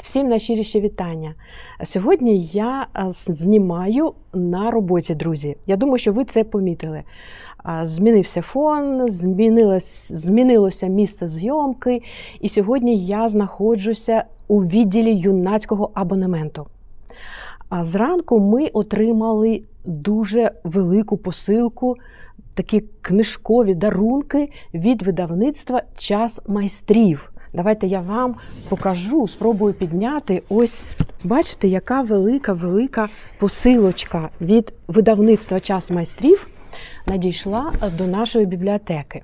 Привіт, всім найщиріші вітання. Сьогодні я знімаю на роботі, друзі. Я думаю, що ви це помітили. Змінився фон, змінилось, змінилося місце зйомки, і сьогодні я знаходжуся у відділі юнацького абонементу. А зранку ми отримали дуже велику посилку, такі книжкові дарунки від видавництва Час майстрів. Давайте я вам покажу, спробую підняти. Ось бачите, яка велика, велика посилочка від видавництва Час майстрів надійшла до нашої бібліотеки.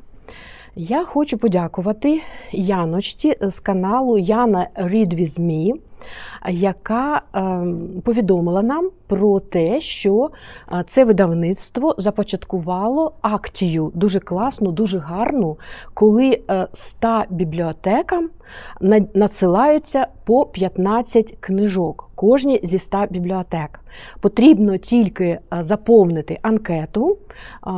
Я хочу подякувати Яночці з каналу Яна Read With Me, яка ем, повідомила нам про те, що е, це видавництво започаткувало акцію дуже класну, дуже гарну, коли е, 100 бібліотекам надсилаються по 15 книжок, кожній зі 100 бібліотек. Потрібно тільки е, заповнити анкету.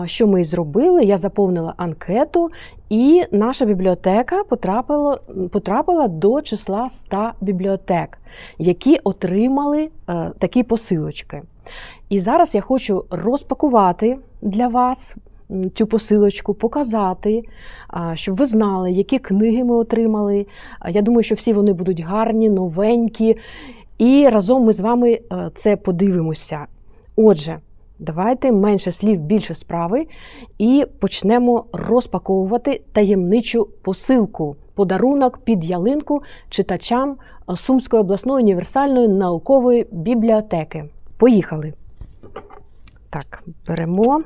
Що ми зробили? Я заповнила анкету, і наша бібліотека потрапила, потрапила до числа 100 бібліотек, які отримали е, такі посилочки. І зараз я хочу розпакувати для вас цю посилочку, показати, а, щоб ви знали, які книги ми отримали. Я думаю, що всі вони будуть гарні, новенькі. І разом ми з вами е, це подивимося. Отже, давайте менше слів, більше справи, і почнемо розпаковувати таємничу посилку. Подарунок під ялинку читачам Сумської обласної універсальної наукової бібліотеки. Поїхали. Так, беремо.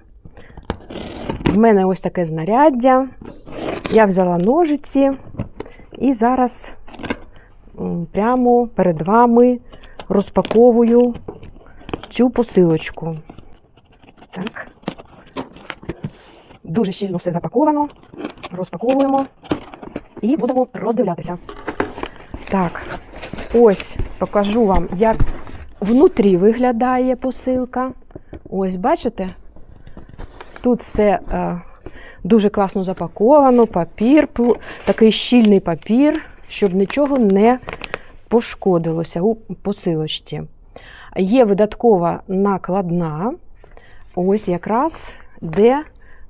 В мене ось таке знаряддя. Я взяла ножиці і зараз прямо перед вами розпаковую цю посилочку. Так. Дуже щільно все запаковано. Розпаковуємо і будемо роздивлятися. Так, ось покажу вам, як внутрі виглядає посилка. Ось, бачите? Тут все е, дуже класно запаковано, папір, такий щільний папір, щоб нічого не пошкодилося у посилочці. Є видаткова накладна, ось якраз де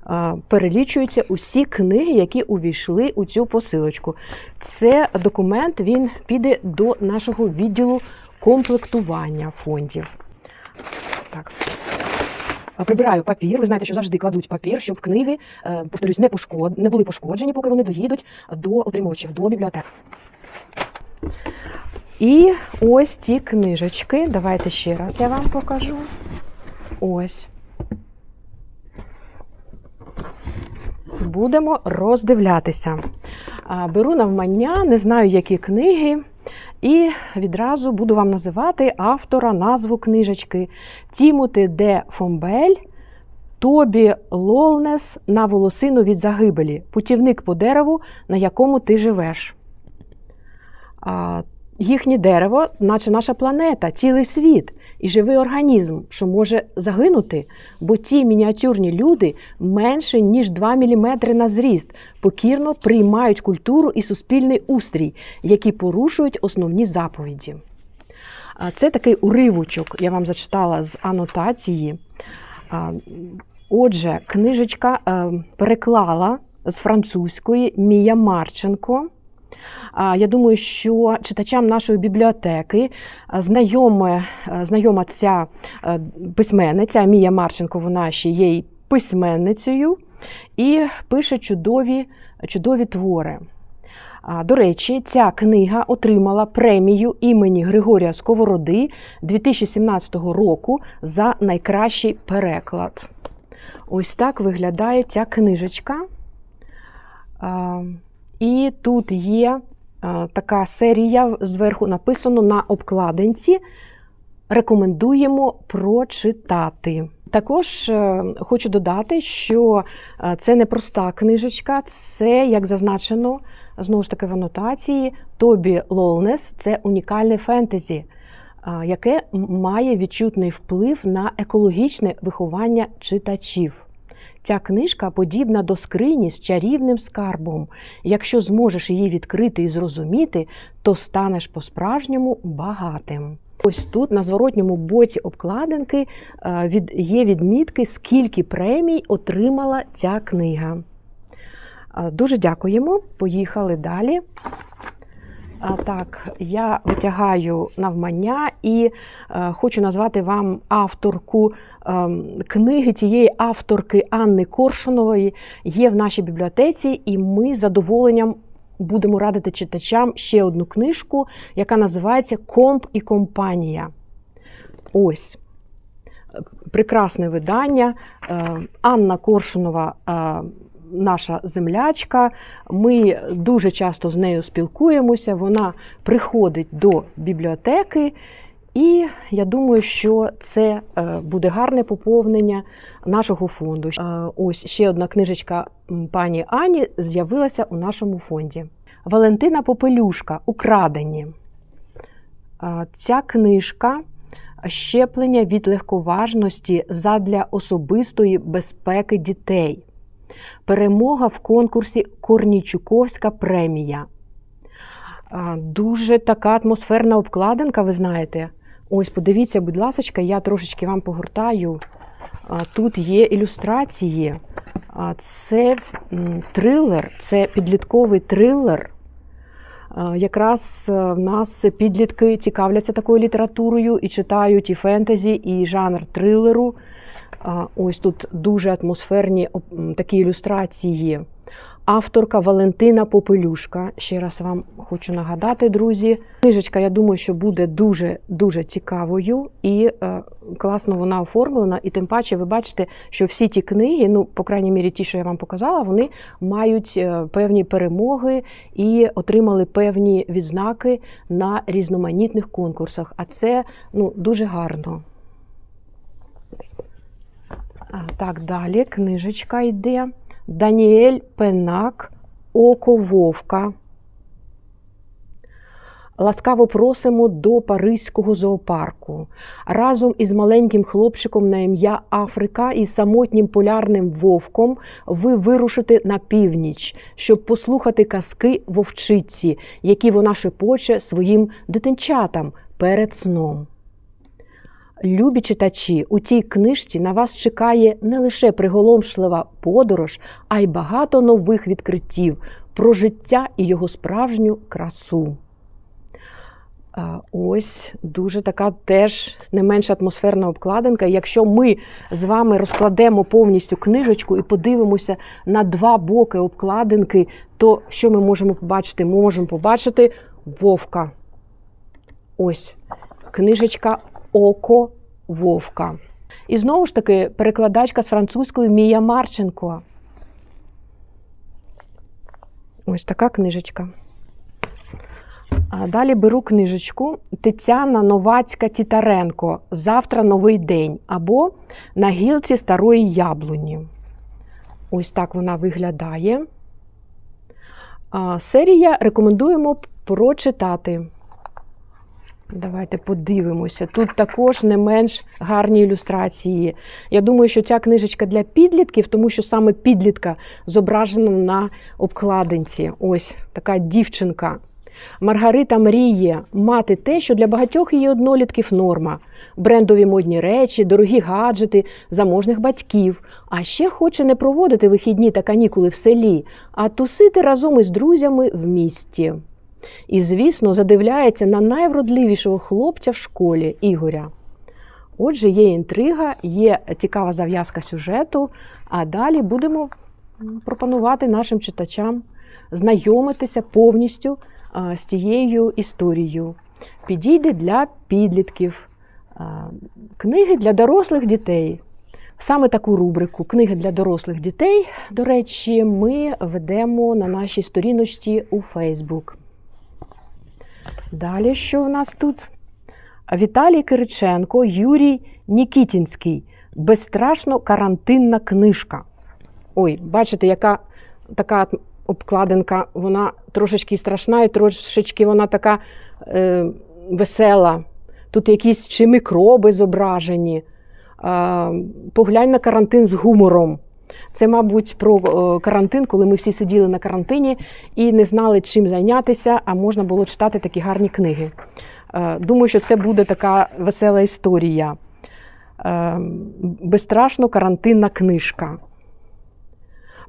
а, перелічуються усі книги, які увійшли у цю посилочку. Це документ він піде до нашого відділу комплектування фондів. Так. Прибираю папір. Ви знаєте, що завжди кладуть папір, щоб книги, е, повторюсь, не, пошкод... не були пошкоджені, поки вони доїдуть до отримувачів, до бібліотек. І ось ці книжечки. Давайте ще раз я вам покажу. Ось. Будемо роздивлятися. Беру навмання, не знаю, які книги, і відразу буду вам називати автора назву книжечки Тімоти Де Фомбель. Тобі Лолнес на волосину від загибелі. Путівник по дереву, на якому ти живеш. Їхнє дерево, наче наша планета, цілий світ і живий організм, що може загинути, бо ті мініатюрні люди менше ніж 2 мм на зріст, покірно приймають культуру і суспільний устрій, які порушують основні заповіді. А Це такий уривочок, я вам зачитала з анотації. Отже, книжечка е, переклала з французької Мія Марченко. Я думаю, що читачам нашої бібліотеки а, знайома, ця е, письменниця Мія Марченко, вона ще є й письменницею і пише чудові, чудові твори. До речі, ця книга отримала премію імені Григорія Сковороди 2017 року за найкращий переклад. Ось так виглядає ця книжечка. І тут є така серія зверху написано на обкладинці. Рекомендуємо прочитати. Також е, хочу додати, що е, це не проста книжечка, це, як зазначено, знову ж таки в анотації, Тобі Лолнес це унікальне фентезі, яке має відчутний вплив на екологічне виховання читачів. Ця книжка подібна до скрині з чарівним скарбом. Якщо зможеш її відкрити і зрозуміти, то станеш по-справжньому багатим. Ось тут на зворотньому боці обкладинки е, від- є відмітки, скільки премій отримала ця книга. Е, Дуже дякуємо. Поїхали далі. Так, я витягаю навмання і е, хочу назвати вам авторку ем, книги тієї авторки Анни Коршунової є в нашій бібліотеці, і ми з задоволенням будемо радити читачам ще одну книжку, яка називається Комп і компанія. Ось. Е, Прекрасне видання. Е, Анна Коршунова. Наша землячка, ми дуже часто з нею спілкуємося. Вона приходить до бібліотеки, і я думаю, що це е, буде гарне поповнення нашого фонду. Е, Ось ще одна книжечка пані Ані з'явилася у нашому фонді. Валентина Попелюшка Украдені. Е, Ця книжка щеплення від легковажності задля особистої безпеки дітей. Перемога в конкурсі Корнічуковська премія. Дуже така атмосферна обкладинка, ви знаєте. Ось, подивіться, будь ласка, я трошечки вам погортаю. Тут є ілюстрації. Це трилер, це підлітковий трилер. А, Якраз е, в нас підлітки цікавляться такою літературою і читають і фентезі, і жанр трилеру. Ось тут дуже атмосферні такі ілюстрації. Авторка Валентина Попелюшка. Ще раз вам хочу нагадати, друзі. Книжечка, я думаю, що буде дуже дуже цікавою і е, класно вона оформлена. І тим паче, ви бачите, що всі ті книги, ну, по крайній мірі, ті, що я вам показала, вони мають е, певні перемоги і отримали певні відзнаки на різноманітних конкурсах. А це ну, дуже гарно. А, Так, далі книжечка йде. Даніель Пенак Око Вовка. Ласкаво просимо до Паризького зоопарку. Разом із маленьким хлопчиком на ім'я Африка і самотнім полярним вовком ви вирушите на північ, щоб послухати казки вовчиці, які вона шепоче своїм дитинчатам перед сном. Любі читачі, у цій книжці на вас чекає не лише приголомшлива подорож, а й багато нових відкриттів про життя і його справжню красу. Ось дуже така теж не менш атмосферна обкладинка. Якщо ми з вами розкладемо повністю книжечку і подивимося на два боки обкладинки, то що ми можемо побачити? Ми можемо побачити вовка. Ось книжечка Око Вовка. І знову ж таки перекладачка з французької Мія Марченко. Ось така книжечка. А далі беру книжечку Тетяна Новацька Тітаренко. Завтра новий день. Або на гілці старої яблуні. Ось так вона виглядає. А, Серія рекомендуємо прочитати. Давайте подивимося. Тут також не менш гарні ілюстрації. Я думаю, що ця книжечка для підлітків, тому що саме підлітка зображена на обкладинці. Ось така дівчинка. Маргарита мріє мати те, що для багатьох її однолітків норма: брендові модні речі, дорогі гаджети, заможних батьків. А ще хоче не проводити вихідні та канікули в селі, а тусити разом із друзями в місті. І, звісно, задивляється на найвродливішого хлопця в школі Ігоря. Отже, є інтрига, є цікава зав'язка сюжету, а далі будемо пропонувати нашим читачам знайомитися повністю з цією історією. Підійде для підлітків, книги для дорослих дітей. Саме таку рубрику Книги для дорослих дітей, до речі, ми ведемо на нашій сторіночці у Facebook. Далі, що в нас тут? Віталій Кириченко, Юрій Нікітінський. Безстрашно карантинна книжка. Ой, бачите, яка така обкладинка, вона трошечки страшна і трошечки вона така е, весела. Тут якісь чи мікроби зображені. Е, поглянь на карантин з гумором. Це, мабуть, про е, карантин, коли ми всі сиділи на карантині і не знали, чим зайнятися, а можна було читати такі гарні книги. Е, Думаю, що це буде така весела історія. Е, Безстрашно карантинна книжка.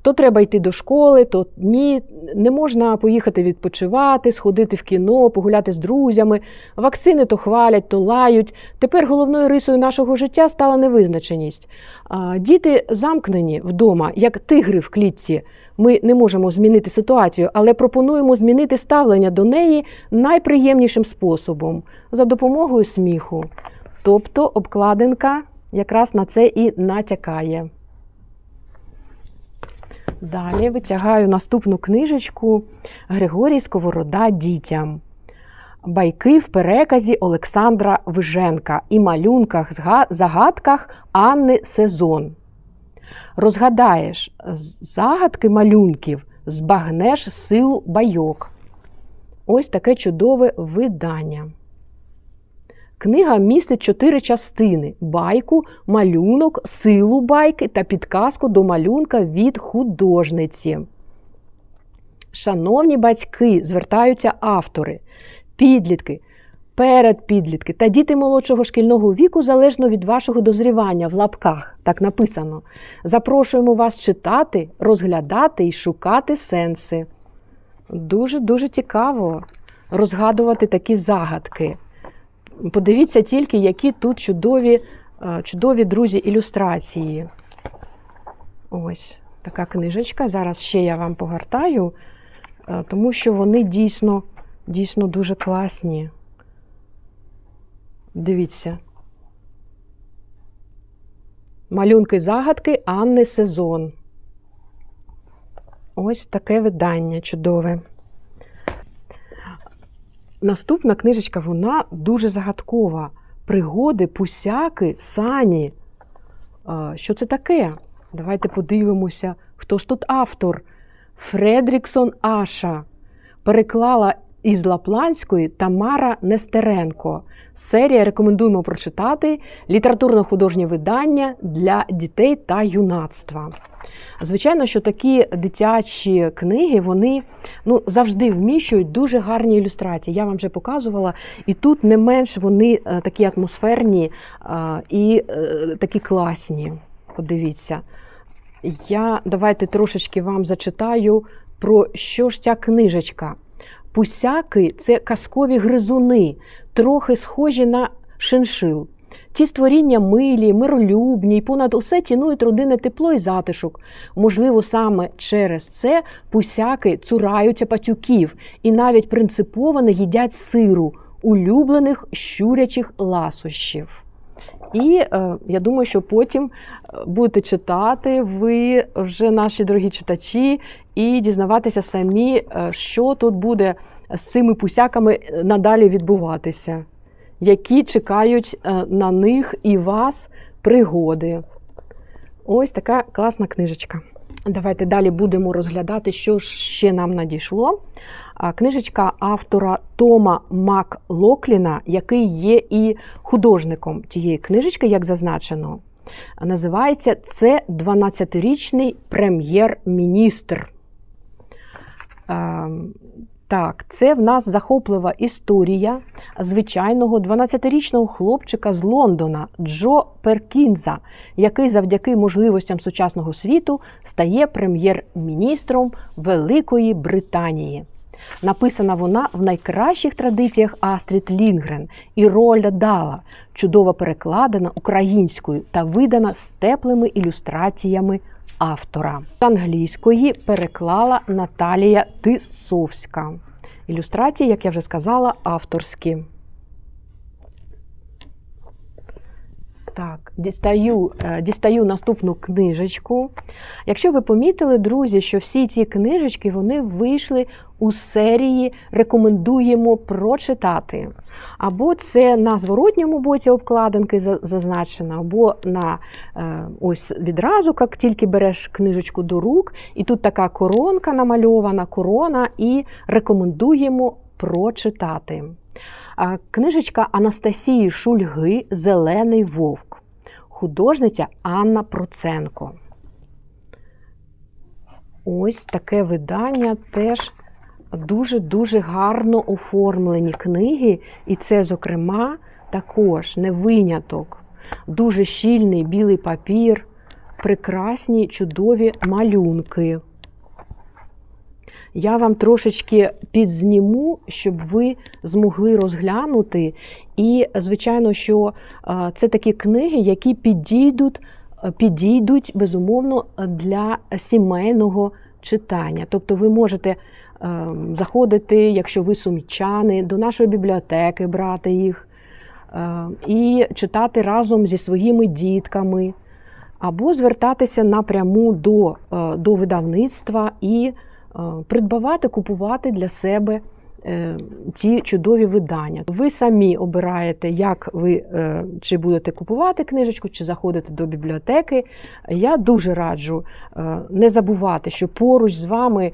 То треба йти до школи, то ні. Не можна поїхати відпочивати, сходити в кіно, погуляти з друзями. Вакцини то хвалять, то лають. Тепер головною рисою нашого життя стала невизначеність. Діти замкнені вдома, як тигри в клітці. Ми не можемо змінити ситуацію, але пропонуємо змінити ставлення до неї найприємнішим способом за допомогою сміху. Тобто обкладинка якраз на це і натякає. Далі витягаю наступну книжечку Григорій Сковорода дітям. Байки в переказі Олександра Виженка і малюнках загадках Анни Сезон. Розгадаєш загадки малюнків, збагнеш силу байок. Ось таке чудове видання. Книга містить чотири частини: байку, малюнок, силу байки та підказку до малюнка від художниці. Шановні батьки, звертаються автори, підлітки, передпідлітки та діти молодшого шкільного віку залежно від вашого дозрівання в лапках, так написано. Запрошуємо вас читати, розглядати і шукати сенси. Дуже-дуже цікаво розгадувати такі загадки. Подивіться тільки, які тут чудові, е, чудові друзі ілюстрації. Ось така книжечка. Зараз ще я вам погортаю, е, тому що вони дійсно, дійсно дуже класні. Дивіться. Малюнки загадки Анни Сезон. Ось таке видання чудове. Наступна книжечка, вона дуже загадкова. Пригоди, пусяки, сані. Що це таке? Давайте подивимося, хто ж тут автор. Фредріксон Аша. Переклала із Лапландської Тамара Нестеренко. Серія рекомендуємо прочитати літературно-художнє видання для дітей та юнацтва. Звичайно, що такі дитячі книги вони ну, завжди вміщують дуже гарні ілюстрації. Я вам вже показувала, і тут не менш вони е, такі атмосферні е, і е, такі класні. Подивіться. Я давайте трошечки вам зачитаю про що ж ця книжечка. Пусяки це казкові гризуни, трохи схожі на шиншил. Ці створіння милі, миролюбні, й понад усе цінують родинне тепло і затишок. Можливо, саме через це пусяки цураються пацюків і навіть принципово не їдять сиру, улюблених щурячих ласощів. І е, я думаю, що потім будете читати ви вже наші дорогі читачі, і дізнаватися самі, е, що тут буде з цими пусяками надалі відбуватися які чекають е, на них і вас пригоди. Ось така класна книжечка. Давайте далі будемо розглядати, що ще нам надійшло. Книжечка автора Тома Маклокліна, який є і художником тієї книжечки, як зазначено, називається Це 12-річний прем'єр-міністр. Ем, так, це в нас захоплива історія звичайного 12-річного хлопчика з Лондона Джо Перкінза, який завдяки можливостям сучасного світу стає прем'єр-міністром Великої Британії. Написана вона в найкращих традиціях Астрід Лінгрен і Роля Дала, чудово перекладена українською та видана з теплими ілюстраціями автора. З англійської переклала Наталія Тисовська. Ілюстрації, як я вже сказала, авторські. Так, дістаю, е, дістаю наступну книжечку. Якщо ви помітили, друзі, що всі ці книжечки вони вийшли у серії Рекомендуємо прочитати. Або це на зворотньому боці обкладинки зазначено, або на е, ось відразу, як тільки береш книжечку до рук, і тут така коронка намальована, корона, і рекомендуємо прочитати. Книжечка Анастасії Шульги Зелений вовк, художниця Анна Проценко. ось таке видання теж дуже-дуже гарно оформлені книги. І це, зокрема, також не виняток. Дуже щільний білий папір, прекрасні чудові малюнки. Я вам трошечки підзніму, щоб ви змогли розглянути. І, звичайно, що е, це такі книги, які підійдуть, е, підійдуть безумовно, для сімейного читання. Тобто ви можете заходити, якщо ви сумічани, до нашої бібліотеки брати їх і читати разом зі своїми дітками, або звертатися напряму до, до видавництва і придбавати, купувати для себе е, ці чудові видання. Ви самі обираєте, як ви е, чи будете купувати книжечку, чи заходити до бібліотеки. Я дуже раджу е, не забувати, що поруч з вами,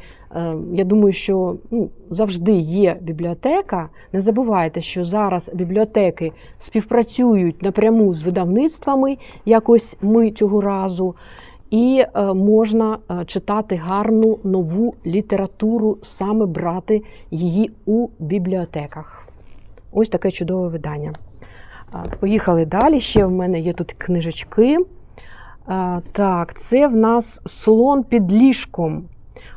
я думаю, що ну, завжди є бібліотека. Не забувайте, що зараз бібліотеки співпрацюють напряму з видавництвами, якось ми цього разу і е, можна е, читати гарну нову літературу, саме брати її у бібліотеках. Ось таке чудове видання. Поїхали далі. Ще в мене є тут книжечки. Так, це в нас слон під ліжком.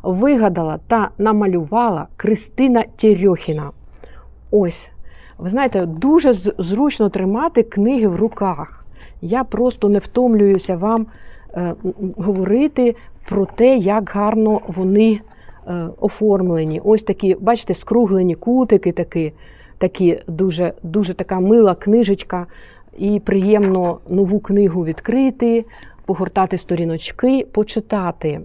Вигадала та намалювала Кристина Терьохіна. Ось, ви знаєте, дуже зручно тримати книги в руках. Я просто не втомлююся вам Е, говорити про те, як гарно вони е, оформлені. Ось такі, бачите, скруглені кутики, такі, такі дуже, дуже така мила книжечка, і приємно нову книгу відкрити, погортати сторіночки, почитати.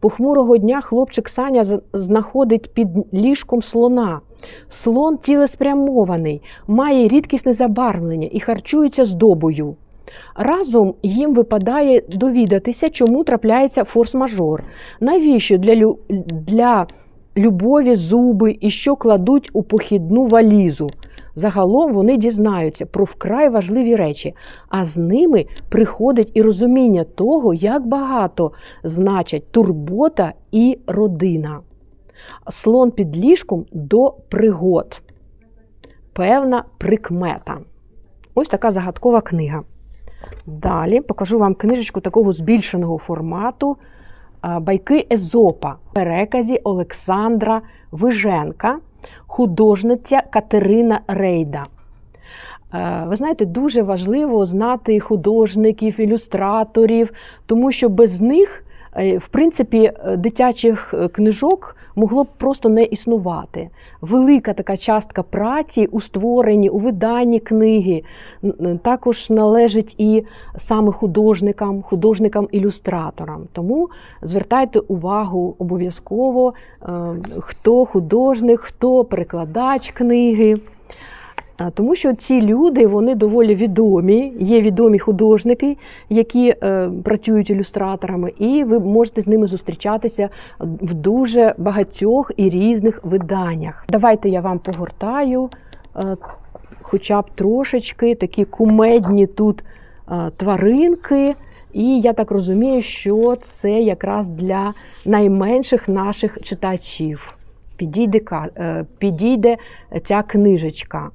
Похмурого дня хлопчик Саня знаходить під ліжком слона. Слон цілеспрямований, має рідкісне забарвлення і харчується здобою. Разом їм випадає довідатися, чому трапляється форс-мажор, навіщо для лю... для любові зуби і що кладуть у похідну валізу. Загалом вони дізнаються про вкрай важливі речі, а з ними приходить і розуміння того, як багато значать турбота і родина. Слон під ліжком до пригод. Певна прикмета. Ось така загадкова книга. Далі покажу вам книжечку такого збільшеного формату Байки Езопа в переказі Олександра Виженка, художниця Катерина Рейда. Ви знаєте, дуже важливо знати художників, ілюстраторів, тому що без них в принципі, е, дитячих е, книжок могло б просто не існувати. Велика така частка праці у створенні, у виданні книги також належить і саме художникам, художникам-ілюстраторам. Тому звертайте увагу обов'язково, хто художник, хто перекладач книги. Тому що ці люди вони доволі відомі, є відомі художники, які е, працюють ілюстраторами, і ви можете з ними зустрічатися в дуже багатьох і різних виданнях. Давайте я вам погортаю, е, хоча б трошечки такі кумедні тут е, тваринки. І я так розумію, що це якраз для найменших наших читачів. Підійде, е, підійде ця книжечка.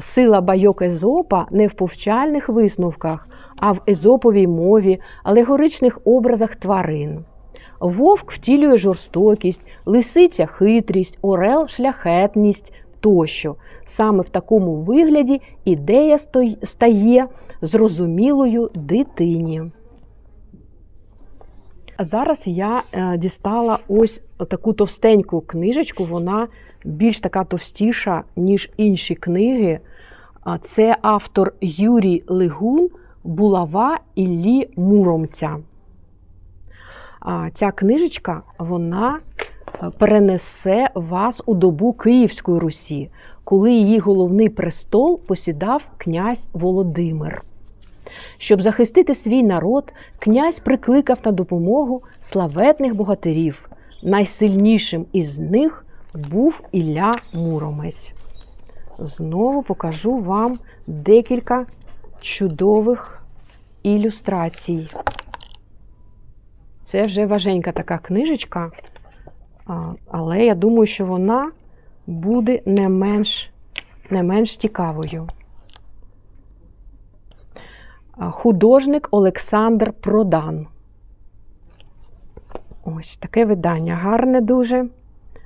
Сила байок Езопа не в повчальних висновках, а в езоповій мові, алегоричних образах тварин. Вовк втілює жорстокість, лисиця хитрість, орел шляхетність тощо. Саме в такому вигляді ідея стає зрозумілою дитині. Зараз я е, дістала ось таку товстеньку книжечку, вона більш така товстіша, ніж інші книги. Це автор Юрій Лигун, Булава Іллі Муромця. Ця книжечка вона е, перенесе вас у добу Київської Русі, коли її головний престол посідав князь Володимир. Щоб захистити свій народ, князь прикликав на допомогу славетних богатирів. Найсильнішим із них був Ілля Муромець. Знову покажу вам декілька чудових ілюстрацій. Це вже важенька така книжечка, але я думаю, що вона буде не менш, не менш цікавою. Художник Олександр Продан. Ось таке видання. Гарне дуже.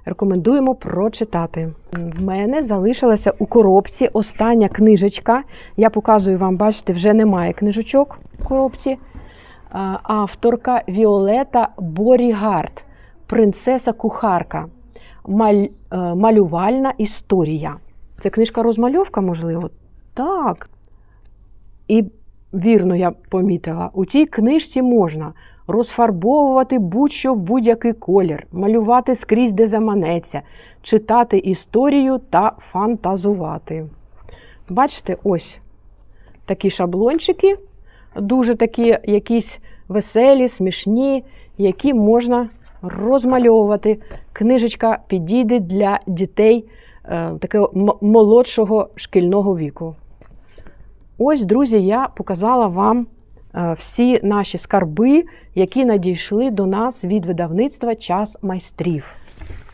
Рекомендуємо прочитати. В мене залишилася у коробці остання книжечка. Я показую вам, бачите, вже немає книжечок в коробці. Авторка Віолета Борігард, принцеса-кухарка. Маль, е, малювальна історія. Це книжка розмальовка, можливо? Так. І вірно я помітила, у цій книжці можна розфарбовувати будь-що в будь-який колір, малювати скрізь, де заманеться, читати історію та фантазувати. Бачите, ось такі шаблончики, дуже такі якісь веселі, смішні, які можна розмальовувати. Книжечка підійде для дітей е, такого молодшого шкільного віку. Ось, друзі, я показала вам всі наші скарби, які надійшли до нас від видавництва Час майстрів.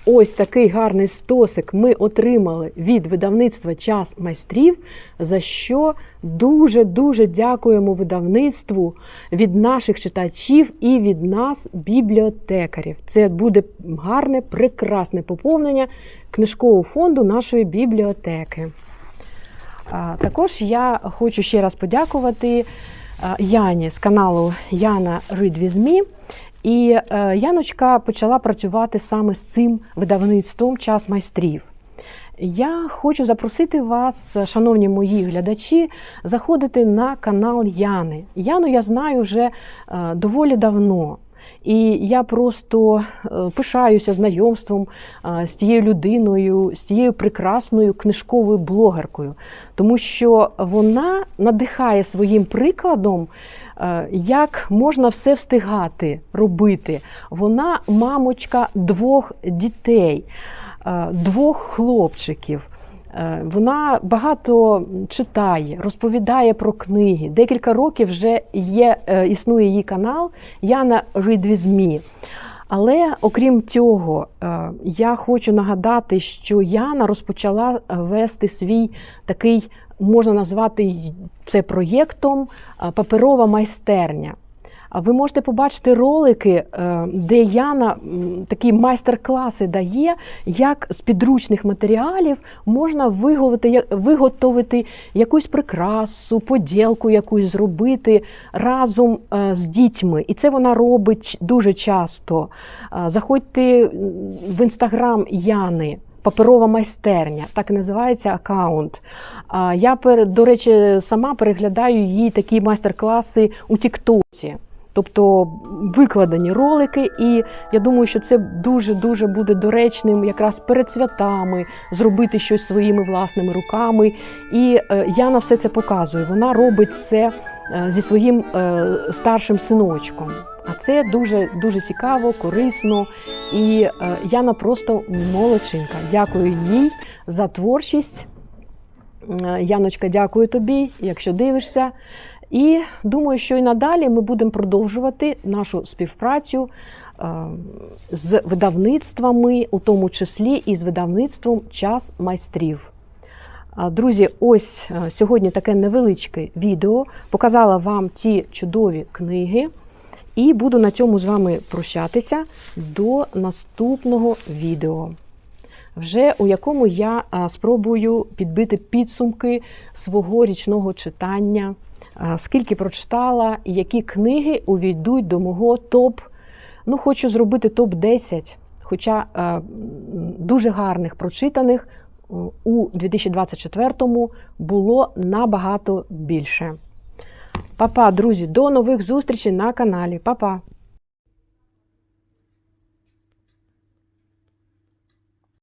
Ось такий гарний стосик ми отримали від видавництва Час майстрів, за що дуже-дуже дякуємо видавництву від наших читачів і від нас, бібліотекарів. Це буде гарне, прекрасне поповнення книжкового фонду нашої бібліотеки. Також я хочу ще раз подякувати Яні з каналу Яна Ридвізмі. І е, Яночка почала працювати саме з цим видавництвом час майстрів. Я хочу запросити вас, шановні мої глядачі, заходити на канал Яни. Яну я знаю вже е, доволі давно. І я просто е, пишаюся знайомством з тією людиною, з тією прекрасною книжковою блогеркою, тому що вона надихає своїм прикладом, е, як можна все встигати робити. Вона мамочка двох дітей, е, двох хлопчиків. Е, Вона багато читає, розповідає про книги. Декілька років вже є, е, існує її канал Яна Ридвізмі. Але окрім цього, е, я хочу нагадати, що Яна розпочала вести свій такий, можна назвати це проєктом паперова майстерня. Ви можете побачити ролики, е, де Яна такі майстер-класи дає, як з підручних матеріалів можна виготовити, виготовити якусь прикрасу, поділку якусь зробити разом е, з дітьми. І це вона робить дуже часто. Е, Заходьте в інстаграм Яни. Паперова майстерня, так і називається аккаунт. Я, до речі, сама переглядаю її такі майстер-класи у Тіктоці. Тобто викладені ролики, і я думаю, що це дуже-дуже буде доречним якраз перед святами зробити щось своїми власними руками. І е, Яна все це показує. Вона робить це е, зі своїм е, старшим синочком. А це дуже дуже цікаво, корисно. І Яна просто молодчинка. Дякую їй за творчість. Яночка, дякую тобі, якщо дивишся. І думаю, що і надалі ми будемо продовжувати нашу співпрацю е, з видавництвами, у тому числі і з видавництвом Час майстрів. Друзі, ось е, сьогодні таке невеличке відео. Показала вам ці чудові книги. І буду на цьому з вами прощатися до наступного відео вже у якому я спробую підбити підсумки свого річного читання, скільки прочитала, які книги увійдуть до мого топ. Ну, хочу зробити топ-10, хоча а, дуже гарних прочитаних у 2024-му було набагато більше. Па-па, друзі, до нових зустрічей на каналі. Па-па!